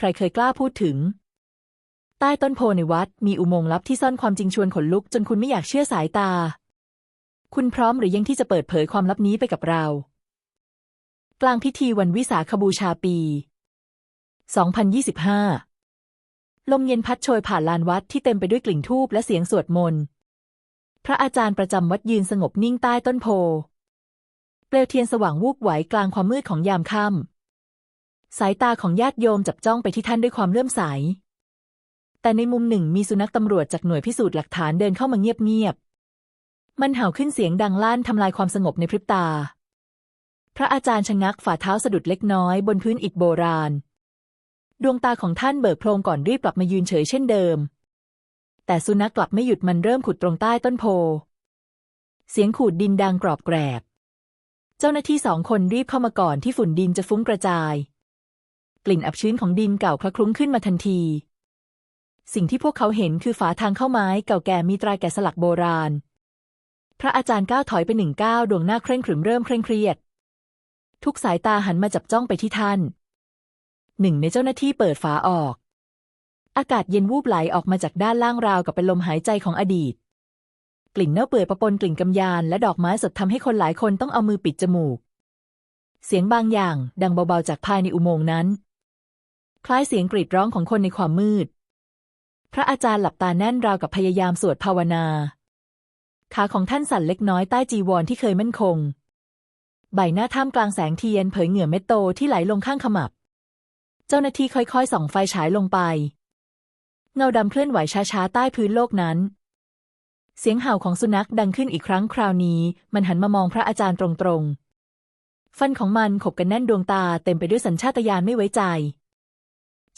ใครเคยกล้าพูดถึง ใต้ต้นโพในวัด มีอุโมงค์ลับที่ซ่อนความจริงชวนขนลุก จนคุณไม่อยากเชื่อสายตา คุณพร้อมหรือยังที่จะเปิดเผยความลับนี้ไปกับเรา กลางพิธีวันวิสาขบูชาปี 2025 ลมเย็นพัดโชยผ่านลานวัดที่เต็มไปด้วยกลิ่นทูบและเสียงสวดมนต์พระอาจารย์ประจำวัดยืนสงบนิ่งใต้ต้นโพเปลวเทียนสว่างวูบไหวกลางความมืดของยามค่ำ สายตาของญาติโยมจับจ้องไปที่ท่านด้วยความเลื่อมใส แต่ในมุมหนึ่งมีสุนัขตำรวจจากหน่วยพิสูจน์หลักฐานเดินเข้ามาเงียบๆ มันเห่าขึ้นเสียงดังลั่นทำลายความสงบในพริบตา พระอาจารย์ชะงักฝ่าเท้าสะดุดเล็กน้อยบนพื้นอิฐโบราณ ดวงตาของท่านเบิกโพลงก่อนรีบกลับมายืนเฉยเช่นเดิม แต่สุนัขกลับไม่หยุดมันเริ่มขุดตรงใต้ต้นโพ เสียงขูดดินดังกรอบแกรบ เจ้าหน้าที่สองคนรีบเข้ามาก่อนที่ฝุ่นดินจะฟุ้งกระจาย ลิ่นอับชื้นของดินเก่าคละคลุ้งขึ้นมาทันที สิ่งที่พวกเขาเห็นคือฝาทางเข้าไม้เก่าแก่มีตราแกะสลักโบราณ พระอาจารย์ก้าวถอยไปหนึ่งก้าวดวงหน้าเคร่งขรึมเริ่มเคร่งเครียด ทุกสายตาหันมาจับจ้องไปที่ท่าน หนึ่งในเจ้าหน้าที่เปิดฝาออก อากาศเย็นวูบไหลออกมาจากด้านล่างราวกับเป็นลมหายใจของอดีต กลิ่นเน่าเปื่อยปะปนกลิ่นกำยานและดอกไม้สดทำให้คนหลายคนต้องเอามือปิดจมูกเสียงบางอย่างดังเบาๆจากภายในอุโมงค์นั้น คล้ายเสียงกรีดร้องของคนในความมืด พระอาจารย์หลับตาแน่นราวกับพยายามสวดภาวนา ขาของท่านสั่นเล็กน้อยใต้จีวรที่เคยมั่นคง ใบหน้าท่ามกลางแสงเทียนเผยเหงื่อเม็ดโตที่ไหลลงข้างขมับ เจ้าหน้าที่ค่อยๆส่องไฟฉายลงไป เงาดำเคลื่อนไหวช้าๆใต้พื้นโลกนั้น เสียงเห่าของสุนัขดังขึ้นอีกครั้งคราวนี้ มันหันมามองพระอาจารย์ตรงๆ ฟันของมันขบกันแน่นดวงตาเต็มไปด้วยสัญชาตญาณไม่ไว้ใจ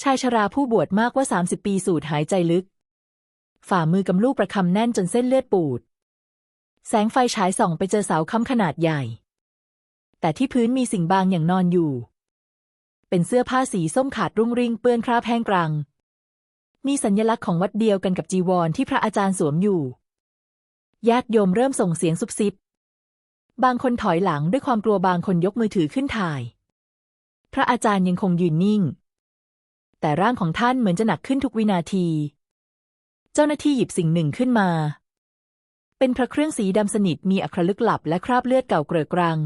ชายชราผู้บวชมากกว่าสามสิบปีสูดหายใจลึก ฝ่ามือกำลูกประคำแน่นจนเส้นเลือดปูด แสงไฟฉายส่องไปเจอเสาค้ำขนาดใหญ่ แต่ที่พื้นมีสิ่งบางอย่างนอนอยู่ เป็นเสื้อผ้าสีส้มขาดรุ่งริ่งเปื้อนคราบแห้งกรัง มีสัญลักษณ์ของวัดเดียวกันกับจีวรที่พระอาจารย์สวมอยู่ญาติโยมเริ่มส่งเสียงซุบซิบบางคนถอยหลังด้วยความกลัวบางคนยกมือถือขึ้นถ่าย พระอาจารย์ยังคงยืนนิ่ง แต่ร่างของท่านเหมือนจะหนักขึ้นทุกวินาที เจ้าหน้าที่หยิบสิ่งหนึ่งขึ้นมา เป็นพระเครื่องสีดำสนิทมีอัครลึกลับและคราบเลือดเก่าเกลือกรัง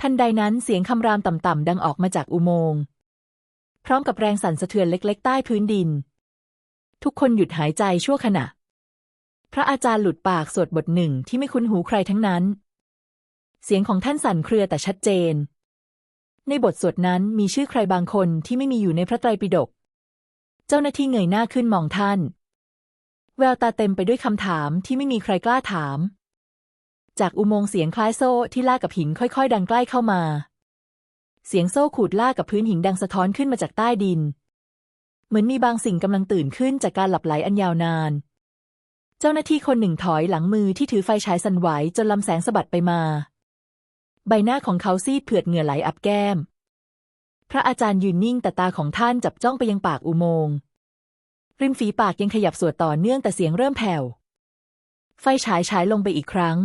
ทันใดนั้นเสียงคำรามต่ำๆดังออกมาจากอุโมงค์พร้อมกับแรงสั่นสะเทือนเล็ก ๆ ใต้พื้นดิน ทุกคนหยุดหายใจชั่วขณะ พระอาจารย์หลุดปากสวดบทหนึ่งที่ไม่คุ้นหูใครทั้งนั้น เสียงของท่านสั่นเครือแต่ชัดเจน ในบทสวดนั้นมีชื่อใครบางคนที่ไม่มีอยู่ในพระไตรปิฎก เจ้าหน้าที่เงยหน้าขึ้นมองท่าน แววตาเต็มไปด้วยคำถามที่ไม่มีใครกล้าถาม จากอุโมงค์เสียงคล้ายโซ่ที่ลากกับหินค่อยๆ ดังใกล้เข้ามา เสียงโซ่ขูดลากกับพื้นหินดังสะท้อนขึ้นมาจากใต้ดิน เหมือนมีบางสิ่งกำลังตื่นขึ้นจากการหลับไหลอันยาวนาน เจ้าหน้าที่คนหนึ่งถอยหลังมือที่ถือไฟฉายสั่นไหวจนลำแสงสะบัดไปมา ใบหน้าของเขาซีดเผือดเหงื่อไหลอับแก้ม พระอาจารย์ยืนนิ่งแต่ตาของท่านจับจ้องไปยังปากอุโมงค์ ริมฝีปากยังขยับสวดต่อเนื่องแต่เสียงเริ่มแผ่ว ไฟฉายฉายลงไปอีกครั้ง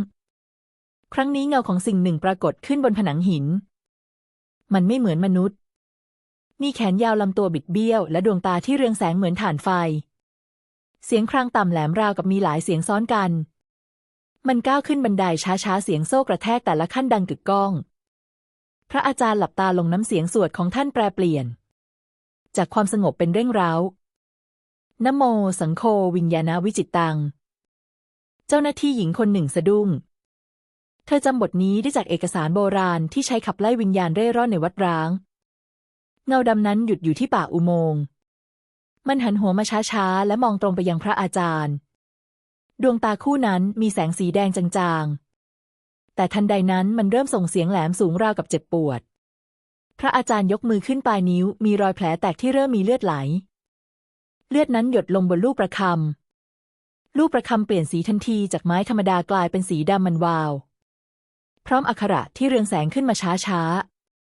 ครั้งนี้เงาของสิ่งหนึ่งปรากฏขึ้นบนผนังหิน มันไม่เหมือนมนุษย์ มีแขนยาวลำตัวบิดเบี้ยว และดวงตาที่เรืองแสงเหมือนถ่านไฟ เสียงครางต่ำแหลมราวกับมีหลายเสียงซ้อนกัน มันก้าวขึ้นบันไดช้าๆ เสียงโซ่กระแทกแต่ละขั้นดังกึกก้อง พระอาจารย์หลับตาลงน้ำเสียงสวดของท่านแปรเปลี่ยน จากความสงบเป็นเร่งร้าวนโมสังโฆวิญญาณวิจิตตัง เจ้าหน้าที่หญิงคนหนึ่งสะดุ้ง เธอจำบทนี้ได้จากเอกสารโบราณที่ใช้ขับไล่วิญญาณเร่ร่อนในวัดร้าง เงาดำนั้นหยุดอยู่ที่ปากอุโมงค์ มันหันหัวมาช้าๆ และมองตรงไปยังพระอาจารย์ ดวงตาคู่นั้นมีแสงสีแดงจางๆ แต่ทันใดนั้นมันเริ่มส่งเสียงแหลมสูงราวกับเจ็บปวด พระอาจารย์ยกมือขึ้นปลายนิ้ว มีรอยแผลแตกที่เริ่มมีเลือดไหล เลือดนั้นหยดลงบนลูกประคำ ลูกประคำเปลี่ยนสีทันทีจากไม้ธรรมดากลายเป็นสีดำมันวาว พร้อมอักขระที่เรืองแสงขึ้นมาช้า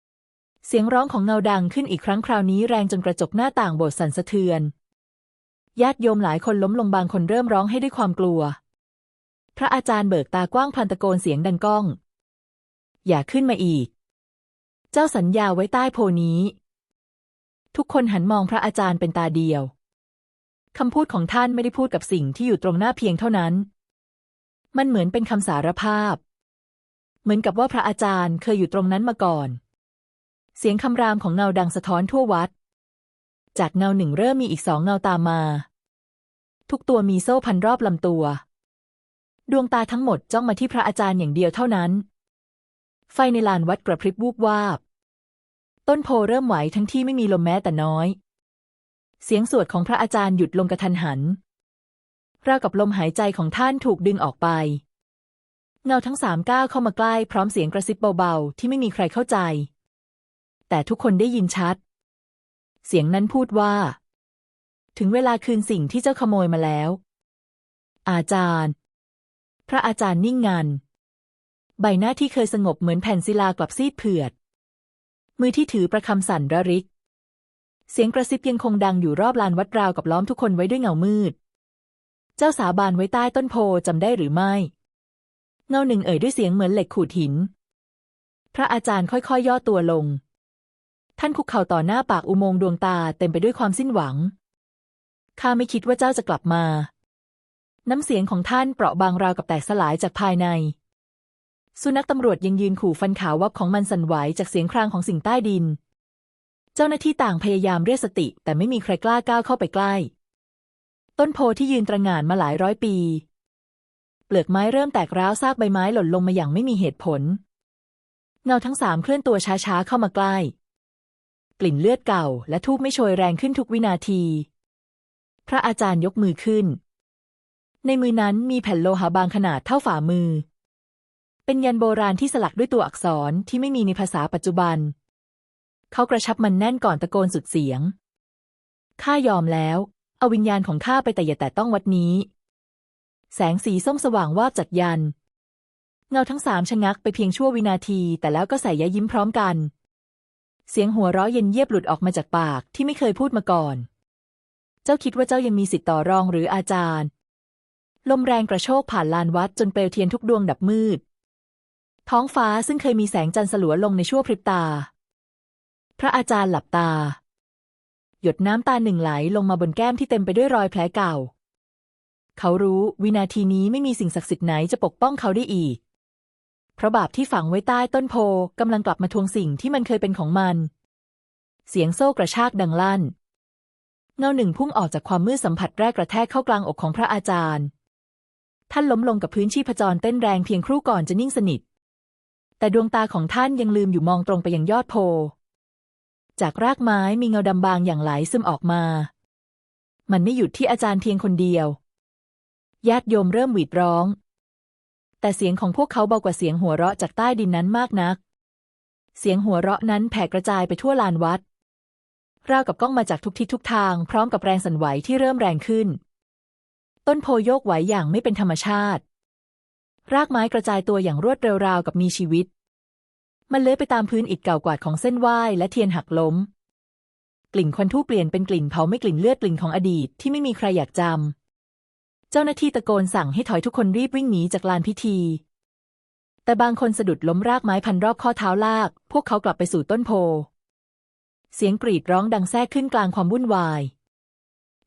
ๆ เสียงร้องของเงาดังขึ้นอีกครั้งคราวนี้แรงจนกระจกหน้าต่างโบสถ์สั่นสะเทือน ญาติโยมหลายคนล้มลงบางคนเริ่มร้องให้ด้วยความกลัว พระอาจารย์เบิกตากว้างพลันตะโกนเสียงดังก้อง อย่าขึ้นมาอีก เจ้าสัญญาไว้ใต้โพนี้ ทุกคนหันมองพระอาจารย์เป็นตาเดียวคำพูดของท่านไม่ได้พูดกับสิ่งที่อยู่ตรงหน้าเพียงเท่านั้น มันเหมือนเป็นคำสารภาพ เหมือนกับว่าพระอาจารย์เคยอยู่ตรงนั้นมาก่อน เสียงคำรามของเงาดังสะท้อนทั่ววัด จากเงาหนึ่งเริ่มมีอีกสองเงาตามมา ทุกตัวมีโซ่พันรอบลำตัว ดวงตาทั้งหมดจ้องมาที่พระอาจารย์อย่างเดียวเท่านั้น ไฟในลานวัดกระพริบวูบวาบ ต้นโพเริ่มไหวทั้งที่ไม่มีลมแม้แต่น้อย เสียงสวดของพระอาจารย์หยุดลงกระทันหันราวกับลมหายใจของท่านถูกดึงออกไป เงาทั้งสามก้าวเข้ามาใกล้พร้อมเสียงกระซิบเบาๆ ที่ไม่มีใครเข้าใจ แต่ทุกคนได้ยินชัด เสียงนั้นพูดว่า ถึงเวลาคืนสิ่งที่เจ้าขโมยมาแล้ว อาจารย์ พระอาจารย์นิ่งงัน ใบหน้าที่เคยสงบเหมือนแผ่นศิลากลับซีดเผือด มือที่ถือประคำสั่นระริก เสียงกระซิบยังคงดังอยู่รอบลานวัดราวกับล้อมทุกคนไว้ด้วยเงามืด เจ้าสาบานไว้ใต้ต้นโพจำได้หรือไม่ เงาหนึ่งเอ่ยด้วยเสียงเหมือนเหล็กขูดหิน พระอาจารย์ค่อยๆย่อตัวลง ท่านคุกเข่าต่อหน้าปากอุโมงค์ดวงตาเต็มไปด้วยความสิ้นหวัง ข้าไม่คิดว่าเจ้าจะกลับมา น้ำเสียงของท่านเปราะบางราวกับแตกสลายจากภายใน สุนัขตำรวจยังยืนขู่ฟันขาววับของมันสั่นไหวจากเสียงครางของสิ่งใต้ดิน เจ้าหน้าที่ต่างพยายามเรียกสติ แต่ไม่มีใครกล้าก้าวเข้าไปใกล้ ต้นโพที่ยืนตระหง่านมาหลายร้อยปี เปลือกไม้เริ่มแตกร้าวซากใบไม้หล่นลงมาอย่างไม่มีเหตุผล เงาทั้งสามเคลื่อนตัวช้าๆเข้ามาใกล้ กลิ่นเลือดเก่า และทูบไม่โชยแรงขึ้นทุกวินาที พระอาจารย์ยกมือขึ้น ในมือนั้นมีแผ่นโลหะบางขนาดเท่าฝ่ามือ เป็นยันโบราณที่สลักด้วยตัวอักษรที่ไม่มีในภาษาปัจจุบัน เขากระชับมันแน่นก่อนตะโกนสุดเสียง ข้ายอมแล้ว เอาวิญญาณของข้าไปแต่อย่าแต่ต้องวัดนี้ แสงสีส้มสว่างวาบจากยันเงาทั้งสามชะงักไปเพียงชั่ววินาที แต่แล้วก็ใส่ยะยิ้มพร้อมกัน เสียงหัวเราะเย็นเยียบหลุดออกมาจากปากที่ไม่เคยพูดมาก่อน เจ้าคิดว่าเจ้ายังมีสิทธิ์ต่อรองหรืออาจารย์ ลมแรงกระโชกผ่านลานวัดจนเปลวเทียนทุกดวงดับมืด ท้องฟ้าซึ่งเคยมีแสงจันทร์สลัวลงในชั่วพริบตา พระอาจารย์หลับตา หยดน้ำตาหนึ่งไหลลงมาบนแก้มที่เต็มไปด้วยรอยแผลเก่า เขารู้วินาทีนี้ไม่มีสิ่งศักดิ์สิทธิ์ไหนจะปกป้องเขาได้อีก เพราะบาปที่ฝังไว้ใต้ต้นโพกำลังกลับมาทวงสิ่งที่มันเคยเป็นของมัน เสียงโซ่กระชากดังลั่น เงาหนึ่งพุ่งออกจากความมืดสัมผัสแรกกระแทกเข้ากลางอกของพระอาจารย์ ท่านล้มลงกับพื้นชีพจรเต้นแรงเพียงครู่ก่อนจะนิ่งสนิท แต่ดวงตาของท่านยังลืมอยู่มองตรงไปยังยอดโพ จากรากไม้มีเงาดำบางอย่างไหลซึมออกมา มันไม่หยุดที่อาจารย์เพียงคนเดียวญาติโยมเริ่มหวีดร้อง แต่เสียงของพวกเขาเบากว่าเสียงหัวเราะจากใต้ดินนั้นมากนัก เสียงหัวเราะนั้นแผ่กระจายไปทั่วลานวัด ราวกับก้องมาจากทุกทิศทุกทาง พร้อมกับแรงสั่นไหวที่เริ่มแรงขึ้น ต้นโพโยกไหวอย่างไม่เป็นธรรมชาติ รากไม้กระจายตัวอย่างรวดเร็วราวกับมีชีวิต มันเลื้อยไปตามพื้นอิฐเก่ากวาดของเส้นไหว้และเทียนหักล้ม กลิ่นควันทูเปลี่ยนเป็นกลิ่นเผาไม่กลิ่นเลือดกลิ่นของอดีตที่ไม่มีใครอยากจำ จ้าหน้าที่ตะโกนสั่งให้ถอยทุกคนรีบวิ่งหนีจากลานพิธี แต่บางคนสะดุดล้มรากไม้พันรอบข้อเท้าลาก พวกเขากลับไปสู่ต้นโพ เสียงกรีดร้องดังแทรกขึ้นกลางความวุ่นวาย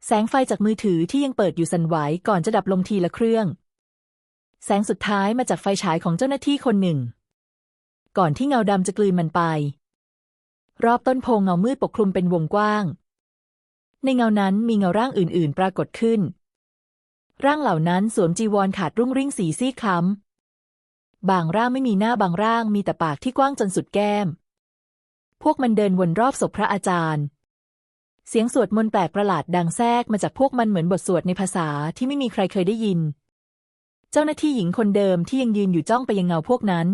แสงไฟจากมือถือที่ยังเปิดอยู่สั่นไหวก่อนจะดับลงทีละเครื่อง แสงสุดท้ายมาจากไฟฉายของเจ้าหน้าที่คนหนึ่ง ก่อนที่เงาดำจะกลืนมันไป รอบต้นโพเงามืดปกคลุมเป็นวงกว้าง ในเงานั้นมีเงาร่างอื่น ๆ ปรากฏขึ้น ร่างเหล่านั้นสวมจีวรขาดรุ่งริ่งสีซีดคล้ำ บางร่างไม่มีหน้าบางร่างมีแต่ปากที่กว้างจนสุดแก้ม พวกมันเดินวนรอบศพพระอาจารย์ เสียงสวดมนต์แปลกประหลาดดังแทรกมาจากพวกมันเหมือนบทสวดในภาษาที่ไม่มีใครเคยได้ยิน เจ้าหน้าที่หญิงคนเดิมที่ยังยืนอยู่จ้องไปยังเงาพวกนั้น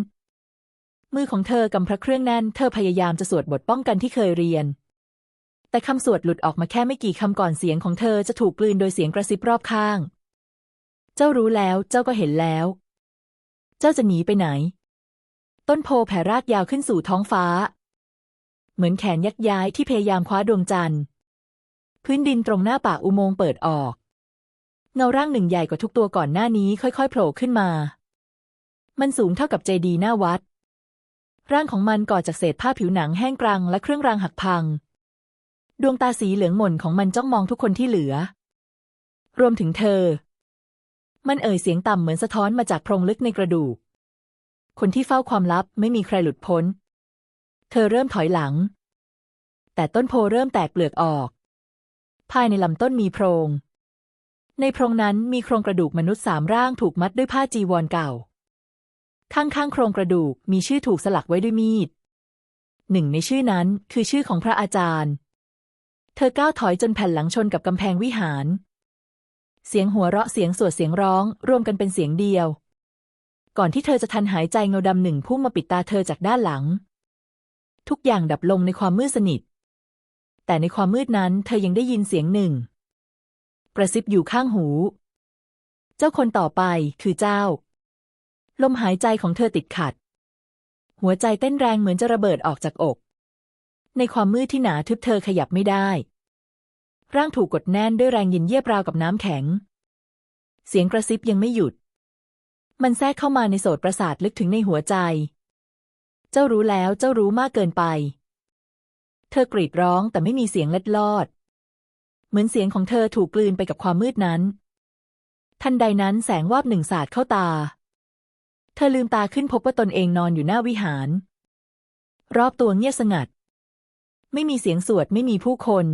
มือของเธอกำพระเครื่องแน่น เธอพยายามจะสวดบทป้องกันที่เคยเรียนแต่คำสวดหลุดออกมาแค่ไม่กี่คำก่อนเสียงของเธอจะถูกกลืนโดยเสียงกระซิบรอบข้าง เจ้ารู้แล้ว เจ้าก็เห็นแล้ว เจ้าจะหนีไปไหน ต้นโพแผ่รากยาวขึ้นสู่ท้องฟ้า เหมือนแขนยักย้ายที่พยายามคว้าดวงจันทร์ พื้นดินตรงหน้าปากอุโมงค์เปิดออก เงาร่างหนึ่งใหญ่กว่าทุกตัวก่อนหน้านี้ค่อยๆโผล่ขึ้นมา มันสูงเท่ากับเจดีย์หน้าวัด ร่างของมันก่อจากเศษผ้าผิวหนังแห้งกรังและเครื่องรางหักพัง ดวงตาสีเหลืองหม่นของมันจ้องมองทุกคนที่เหลือรวมถึงเธอ มันเอ่ยเสียงต่ำเหมือนสะท้อนมาจากโพรงลึกในกระดูก คนที่เฝ้าความลับไม่มีใครหลุดพ้น เธอเริ่มถอยหลัง แต่ต้นโพเริ่มแตกเปลือกออก ภายในลำต้นมีโพรง ในโพรงนั้นมีโครงกระดูกมนุษย์สามร่างถูกมัดด้วยผ้าจีวรเก่า ข้างๆโครงกระดูกมีชื่อถูกสลักไว้ด้วยมีด หนึ่งในชื่อนั้นคือชื่อของพระอาจารย์ เธอก้าวถอยจนแผ่นหลังชนกับกำแพงวิหาร เสียงหัวเราะเสียงสวดเสียงร้อง รวมกันเป็นเสียงเดียว ก่อนที่เธอจะทันหายใจเงาดำหนึ่งพุ่งมาปิดตาเธอจากด้านหลัง ทุกอย่างดับลงในความมืดสนิท แต่ในความมืดนั้นเธอยังได้ยินเสียงหนึ่ง กระซิบอยู่ข้างหู เจ้าคนต่อไปคือเจ้า ลมหายใจของเธอติดขัด หัวใจเต้นแรงเหมือนจะระเบิดออกจากอก ในความมืดที่หนาทึบเธอขยับไม่ได้ ร่างถูกกดแน่นด้วยแรงย็นเยียบราวกับน้ำแข็ง เสียงกระซิบยังไม่หยุด มันแทรกเข้ามาในโสตประสาทลึกถึงในหัวใจ เจ้ารู้แล้วเจ้ารู้มากเกินไป เธอกรีดร้องแต่ไม่มีเสียงเล็ดลอด เหมือนเสียงของเธอถูกกลืนไปกับความมืดนั้น ทันใดนั้นแสงวาบหนึ่งสาดเข้าตา เธอลืมตาขึ้นพบว่าตนเองนอนอยู่หน้าวิหาร รอบตัวเงียบสงัด ไม่มีเสียงสวดไม่มีผู้คน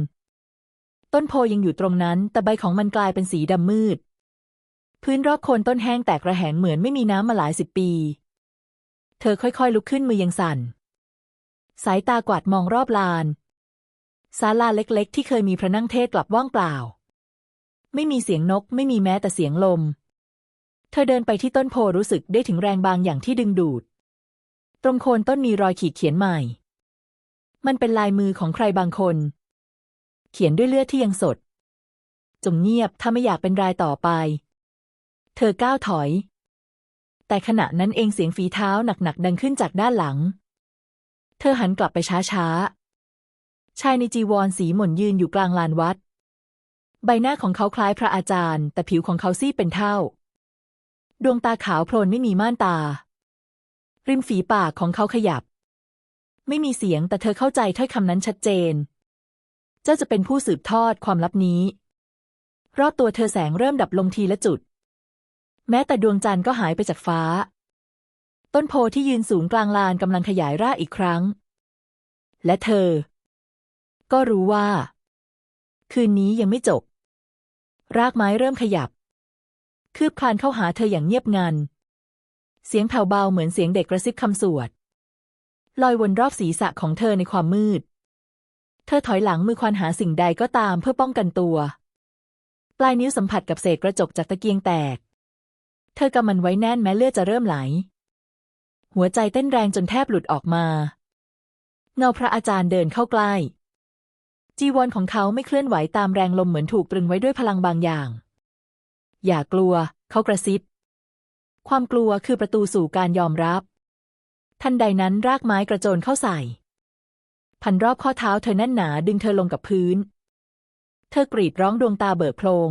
ต้นโพยังอยู่ตรงนั้น แต่ใบของมันกลายเป็นสีดำมืด พื้นรอบโคนต้นแห้งแตกระแหงเหมือนไม่มีน้ำมาหลายสิบปี เธอค่อยๆ ลุกขึ้นมือยังสั่น สายตากวาดมองรอบลานศาลาเล็กๆ ที่เคยมีพระนั่งเทศกลับว่างเปล่า ไม่มีเสียงนกไม่มีแม้แต่เสียงลม เธอเดินไปที่ต้นโพรู้สึกได้ถึงแรงบางอย่างที่ดึงดูด ตรงโคนต้นมีรอยขีดเขียนใหม่ มันเป็นลายมือของใครบางคน เขียนด้วยเลือดที่ยังสด จงเงียบถ้าไม่อยากเป็นรายต่อไป เธอก้าวถอย แต่ขณะนั้นเองเสียงฝีเท้าหนักๆดังขึ้นจากด้านหลัง เธอหันกลับไปช้าๆ ชายในจีวรสีหม่นยืนอยู่กลางลานวัด ใบหน้าของเขาคล้ายพระอาจารย์ แต่ผิวของเขาซีดเป็นเท่า ดวงตาขาวโพลนไม่มีม่านตา ริมฝีปากของเขาขยับ ไม่มีเสียงแต่เธอเข้าใจถ้อยคำนั้นชัดเจน เจ้าจะเป็นผู้สืบทอดความลับนี้ รอบตัวเธอแสงเริ่มดับลงทีละจุด แม้แต่ดวงจันทร์ก็หายไปจากฟ้า ต้นโพที่ยืนสูงกลางลานกำลังขยายรากอีกครั้ง และเธอ ก็รู้ว่า คืนนี้ยังไม่จบ รากไม้เริ่มขยับ คืบคลานเข้าหาเธออย่างเงียบงัน เสียงแผ่วเบาเหมือนเสียงเด็กกระซิบคำสวดลอยวนรอบศีรษะของเธอในความมืด เธอถอยหลังมือควานหาสิ่งใดก็ตามเพื่อป้องกันตัว ปลายนิ้วสัมผัสกับเศษกระจกจากตะเกียงแตก เธอกำมันไว้แน่นแม้เลือดจะเริ่มไหล หัวใจเต้นแรงจนแทบหลุดออกมา เงาพระอาจารย์เดินเข้าใกล้ จีวรของเขาไม่เคลื่อนไหวตามแรงลมเหมือนถูกตรึงไว้ด้วยพลังบางอย่าง อย่ากลัว เขากระซิบ ความกลัวคือประตูสู่การยอมรับ ทันใดนั้นรากไม้กระโจนเข้าใส่ พันรอบข้อเท้าเธอแน่นหนาดึงเธอลงกับพื้น เธอกรีดร้องดวงตาเบิกโพลง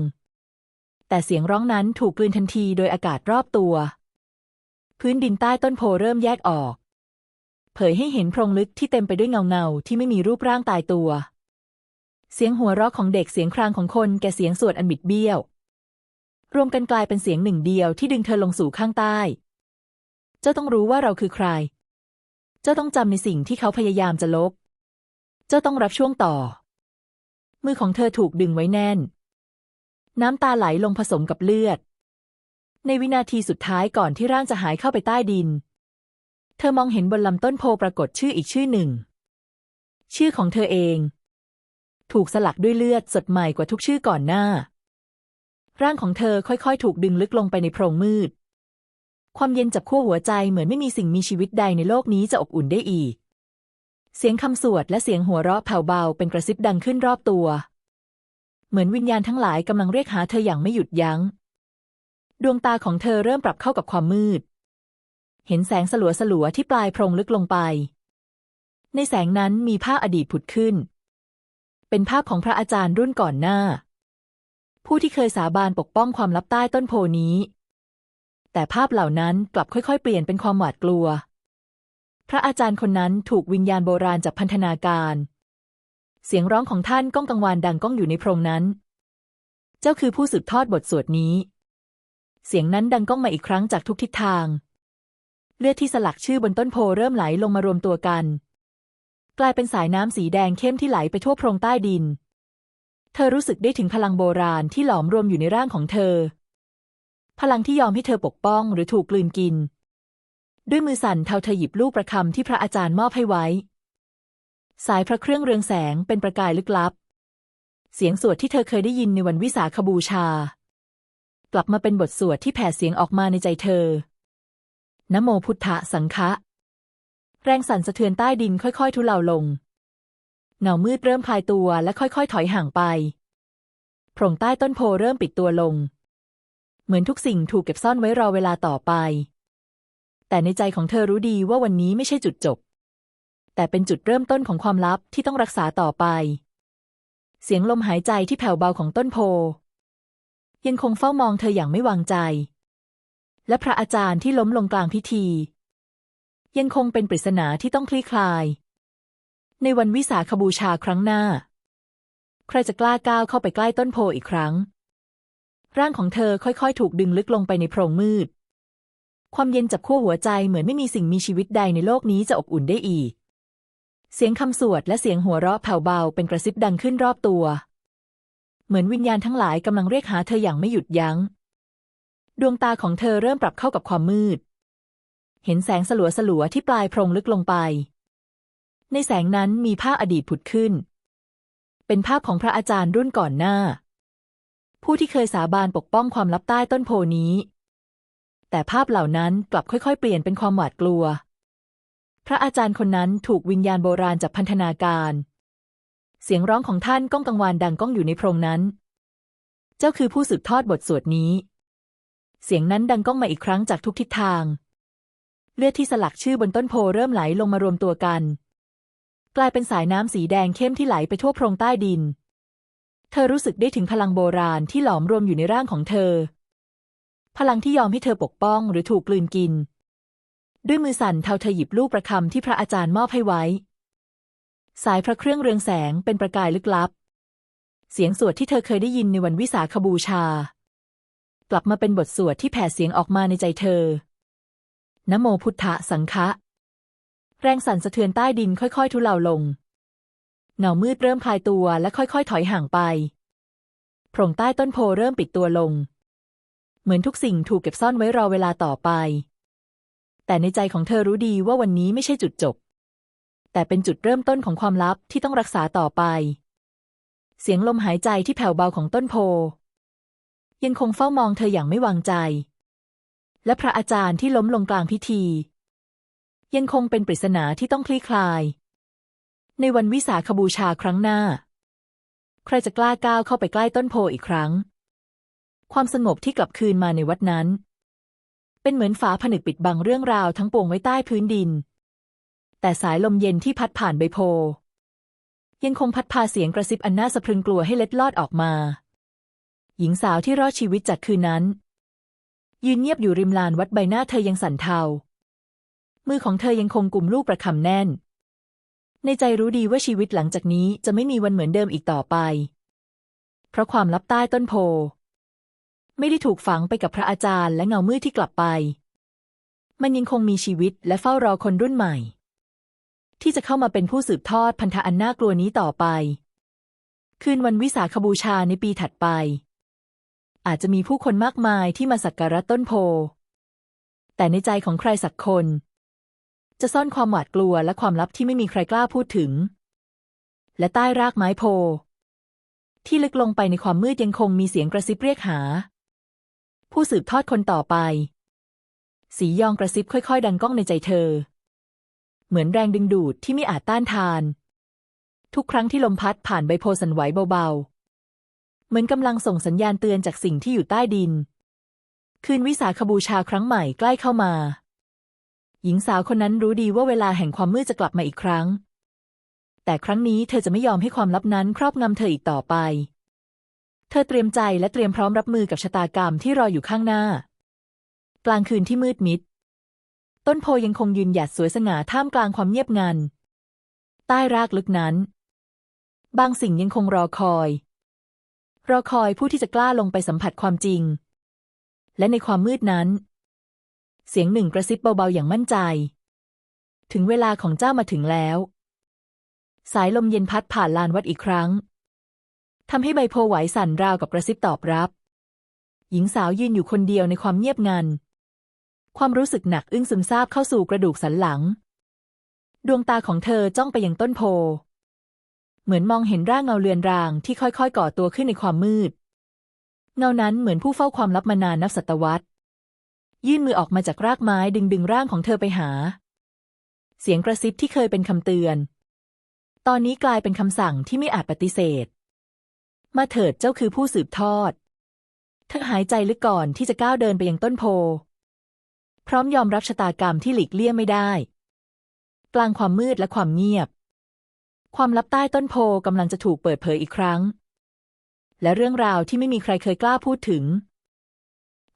แต่เสียงร้องนั้นถูกกลืนทันทีโดยอากาศรอบตัว พื้นดินใต้ต้นโพเริ่มแยกออก เผยให้เห็นโพรงลึกที่เต็มไปด้วยเงาเงาที่ไม่มีรูปร่างตายตัว เสียงหัวเราะของเด็กเสียงครางของคนแก่เสียงสวดอันบิดเบี้ยว รวมกันกลายเป็นเสียงหนึ่งเดียวที่ดึงเธอลงสู่ข้างใต้ เจ้าต้องรู้ว่าเราคือใคร เจ้าต้องจำในสิ่งที่เขาพยายามจะลบ จ้าต้องรับช่วงต่อ มือของเธอถูกดึงไว้แน่น น้ำตาไหลลงผสมกับเลือด ในวินาทีสุดท้ายก่อนที่ร่างจะหายเข้าไปใต้ดิน เธอมองเห็นบนลำต้นโพปรากฏชื่ออีกชื่อหนึ่ง ชื่อของเธอเอง ถูกสลักด้วยเลือดสดใหม่กว่าทุกชื่อก่อนหน้า ร่างของเธอค่อยๆ ถูกดึงลึกลงไปในโพรงมืด ความเย็นจับขั้วหัวใจเหมือนไม่มีสิ่งมีชีวิตใดในโลกนี้จะอบอุ่นได้อีก เสียงคำสวดและเสียงหัวเราะแผ่วเบาเป็นกระซิบดังขึ้นรอบตัว เหมือนวิญญาณทั้งหลายกำลังเรียกหาเธออย่างไม่หยุดยัง้ง ดวงตาของเธอเริ่มปรับเข้ากับความมืด เห็นแสงสลัวสลัวๆที่ปลายโพรงลึกลงไป ในแสงนั้นมีภาพอดีตผุดขึ้น เป็นภาพของพระอาจารย์รุ่นก่อนหน้า ผู้ที่เคยสาบานปกป้องความลับใต้ต้นโพนี้ แต่ภาพเหล่านั้นกลับค่อยๆ เปลี่ยนเป็นความหวาดกลัว ระอาจารย์คนนั้นถูกวิญญาณโบราณจับพันธนาการ เสียงร้องของท่านก้องกังวานดังก้องอยู่ในโพรงนั้น เจ้าคือผู้สืบทอดบทสวดนี้ เสียงนั้นดังก้องมาอีกครั้งจากทุกทิศทาง เลือดที่สลักชื่อบนต้นโพเริ่มไหลลงมารวมตัวกัน กลายเป็นสายน้ำสีแดงเข้มที่ไหลไปทั่วโพรงใต้ดิน เธอรู้สึกได้ถึงพลังโบราณที่หลอมรวมอยู่ในร่างของเธอ พลังที่ยอมให้เธอปกป้องหรือถูกกลืนกิน ด้วยมือสั่นเทาเธอหยิบลูกประคำที่พระอาจารย์มอบให้ไว้ สายพระเครื่องเรืองแสงเป็นประกายลึกลับ เสียงสวดที่เธอเคยได้ยินในวันวิสาขบูชา กลับมาเป็นบทสวดที่แผ่เสียงออกมาในใจเธอ นโมพุทธะสังฆะแรงสั่นสะเทือนใต้ดินค่อยๆ ทุเลาลง เงามืดเริ่มคลายตัวและค่อยๆ ถอยห่างไปโพรงใต้ต้นโพเริ่มปิดตัวลง เหมือนทุกสิ่งถูกเก็บซ่อนไว้รอเวลาต่อไป แต่ในใจของเธอรู้ดีว่าวันนี้ไม่ใช่จุดจบ แต่เป็นจุดเริ่มต้นของความลับที่ต้องรักษาต่อไป เสียงลมหายใจที่แผ่วเบาของต้นโพ ยังคงเฝ้ามองเธออย่างไม่วางใจ และพระอาจารย์ที่ล้มลงกลางพิธี ยังคงเป็นปริศนาที่ต้องคลี่คลาย ในวันวิสาขบูชาครั้งหน้า ใครจะกล้าก้าวเข้าไปใกล้ต้นโพอีกครั้ง ร่างของเธอค่อยๆ ถูกดึงลึกลงไปในโพรงมืด ความเย็นจับขั้วหัวใจเหมือนไม่มีสิ่งมีชีวิตใดในโลกนี้จะอบอุ่นได้อีก เสียงคำสวดและเสียงหัวเราะแผ่วเบาเป็นกระซิบดังขึ้นรอบตัว เหมือนวิญญาณทั้งหลายกำลังเรียกหาเธออย่างไม่หยุดยัง้ง ดวงตาของเธอเริ่มปรับเข้ากับความมืด เห็นแสงสลัวสลัวที่ปลายโพรงลึกลงไป ในแสงนั้นมีภาพอดีตผุดขึ้น เป็นภาพของพระอาจารย์รุ่นก่อนหน้า ผู้ที่เคยสาบานปกป้องความลับใต้ต้นโพนี้ แต่ภาพเหล่านั้นกลับค่อยๆ เปลี่ยนเป็นความหวาดกลัว พระอาจารย์คนนั้นถูกวิญญาณโบราณจับพันธนาการ เสียงร้องของท่านก้องกังวานดังก้องอยู่ในโพรงนั้น เจ้าคือผู้สืบทอดบทสวดนี้ เสียงนั้นดังก้องมาอีกครั้งจากทุกทิศทาง เลือดที่สลักชื่อบนต้นโพเริ่มไหลลงมารวมตัวกัน กลายเป็นสายน้ำสีแดงเข้มที่ไหลไปทั่วโพรงใต้ดิน เธอรู้สึกได้ถึงพลังโบราณที่หลอมรวมอยู่ในร่างของเธอ พลังที่ยอมให้เธอปกป้องหรือถูกกลืนกิน ด้วยมือสั่นเทาเธอหยิบลูกประคำที่พระอาจารย์มอบให้ไว้ สายพระเครื่องเรืองแสงเป็นประกายลึกลับ เสียงสวดที่เธอเคยได้ยินในวันวิสาขบูชา กลับมาเป็นบทสวดที่แผ่เสียงออกมาในใจเธอ นโมพุทธะสังฆะแรงสั่นสะเทือนใต้ดินค่อยๆ ทุเลาลง เงามืดเริ่มคลายตัวและค่อยๆ ถอยห่างไปโพรงใต้ต้นโพเริ่มปิดตัวลง เหมือนทุกสิ่งถูกเก็บซ่อนไว้รอเวลาต่อไป แต่ในใจของเธอรู้ดีว่าวันนี้ไม่ใช่จุดจบ แต่เป็นจุดเริ่มต้นของความลับที่ต้องรักษาต่อไป เสียงลมหายใจที่แผ่วเบาของต้นโพ ยังคงเฝ้ามองเธออย่างไม่วางใจ และพระอาจารย์ที่ล้มลงกลางพิธี ยังคงเป็นปริศนาที่ต้องคลี่คลาย ในวันวิสาขบูชาครั้งหน้า ใครจะกล้าก้าวเข้าไปใกล้ต้นโพอีกครั้ง ความสงบที่กลับคืนมาในวัดนั้น เป็นเหมือนฝาผนึกปิดบังเรื่องราวทั้งปวงไว้ใต้พื้นดิน แต่สายลมเย็นที่พัดผ่านใบโพ ยังคงพัดพาเสียงกระซิบอันน่าสะพรึงกลัวให้เล็ดลอดออกมา หญิงสาวที่รอดชีวิตจากคืนนั้น ยืนเงียบอยู่ริมลานวัดใบหน้าเธอยังสั่นเทา มือของเธอยังคงกุมลูกประคำแน่น ในใจรู้ดีว่าชีวิตหลังจากนี้จะไม่มีวันเหมือนเดิมอีกต่อไป เพราะความลับใต้ต้นโพ ไม่ได้ถูกฝังไปกับพระอาจารย์และเงามืดที่กลับไป มันยังคงมีชีวิตและเฝ้ารอคนรุ่นใหม่ ที่จะเข้ามาเป็นผู้สืบทอดพันธะอันน่ากลัวนี้ต่อไป คืนวันวิสาขบูชาในปีถัดไป อาจจะมีผู้คนมากมายที่มาสักการะต้นโพ แต่ในใจของใครสักคน จะซ่อนความหวาดกลัวและความลับที่ไม่มีใครกล้าพูดถึง และใต้รากไม้โพที่ลึกลงไปในความมืดยังคงมีเสียงกระซิบเรียกหา ผู้สืบทอดคนต่อไป สียองกระซิบค่อย ๆ ดังก้องในใจเธอ เหมือนแรงดึงดูดที่ไม่อาจต้านทาน ทุกครั้งที่ลมพัดผ่านใบโพสันไหวเบาๆ เหมือนกำลังส่งสัญญาณเตือนจากสิ่งที่อยู่ใต้ดิน คืนวิสาขบูชาครั้งใหม่ใกล้เข้ามา หญิงสาวคนนั้นรู้ดีว่าเวลาแห่งความมืดจะกลับมาอีกครั้ง แต่ครั้งนี้เธอจะไม่ยอมให้ความลับนั้นครอบงำเธออีกต่อไป เธอเตรียมใจและเตรียมพร้อมรับมือกับชะตากรรมที่รออยู่ข้างหน้า กลางคืนที่มืดมิด ต้นโพยังคงยืนหยัดสวยสง่าท่ามกลางความเงียบงัน ใต้รากลึกนั้น บางสิ่งยังคงรอคอย รอคอยผู้ที่จะกล้าลงไปสัมผัสความจริง และในความมืดนั้น เสียงหนึ่งกระซิบเบาๆอย่างมั่นใจ ถึงเวลาของเจ้ามาถึงแล้ว สายลมเย็นพัดผ่านลานวัดอีกครั้ง ทำให้ใบโพไหวสั่นราวกับกระซิบตอบรับ หญิงสาวยืนอยู่คนเดียวในความเงียบงัน ความรู้สึกหนักอึ้งซึมซาบเข้าสู่กระดูกสันหลัง ดวงตาของเธอจ้องไปยังต้นโพ เหมือนมองเห็นร่างเงาเลือนรางที่ค่อยๆ ก่อตัวขึ้นในความมืด เงานั้นเหมือนผู้เฝ้าความลับมานานนับศตวรรษ ยื่นมือออกมาจากรากไม้ดึงดึงร่างของเธอไปหา เสียงกระซิบที่เคยเป็นคำเตือน ตอนนี้กลายเป็นคำสั่งที่ไม่อาจปฏิเสธ มาเถิดเจ้าคือผู้สืบทอด เธอหายใจลึกก่อนที่จะก้าวเดินไปยังต้นโพ พร้อมยอมรับชะตากรรมที่หลีกเลี่ยงไม่ได้ กลางความมืดและความเงียบ ความลับใต้ต้นโพกำลังจะถูกเปิดเผยอีกครั้ง และเรื่องราวที่ไม่มีใครเคยกล้าพูดถึง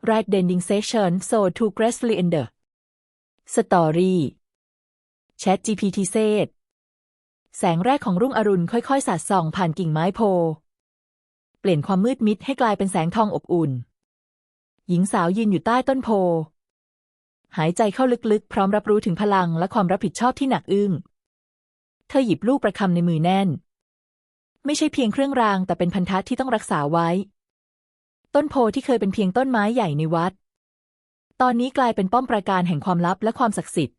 Right Ending Session So to Gracefully in the Story Chat GPT เซตแสงแรกของรุ่งอรุณค่อยๆ สาดส่องผ่านกิ่งไม้โพ เปลี่ยนความมืดมิดให้กลายเป็นแสงทองอบอุ่น หญิงสาวยืนอยู่ใต้ต้นโพ หายใจเข้าลึกๆ พร้อมรับรู้ถึงพลังและความรับผิดชอบที่หนักอึ้ง เธอหยิบลูกประคำในมือแน่น ไม่ใช่เพียงเครื่องรางแต่เป็นพันธะที่ต้องรักษาไว้ ต้นโพที่เคยเป็นเพียงต้นไม้ใหญ่ในวัด ตอนนี้กลายเป็นป้อมปราการแห่งความลับและความศักดิ์สิทธิ์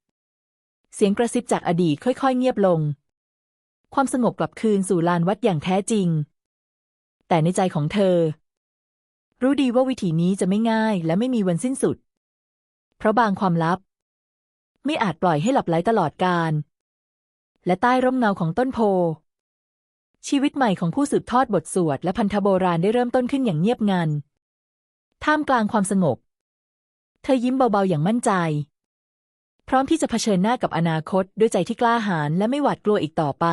เสียงกระซิบจากอดีตค่อยๆ เงียบลง ความสงบกลับคืนสู่ลานวัดอย่างแท้จริง แต่ในใจของเธอ รู้ดีว่าวิถีนี้จะไม่ง่ายและไม่มีวันสิ้นสุด เพราะบางความลับ ไม่อาจปล่อยให้หลับไหลตลอดกาลและใต้ร่มเงาของต้นโพ ชีวิตใหม่ของผู้สืบทอดบทสวดและพันธโบราณได้เริ่มต้นขึ้นอย่างเงียบงัน ท่ามกลางความสงบ เธอยิ้มเบาๆอย่างมั่นใจ พร้อมที่จะเผชิญหน้ากับอนาคตด้วยใจที่กล้าหาญและไม่หวาดกลัวอีกต่อไป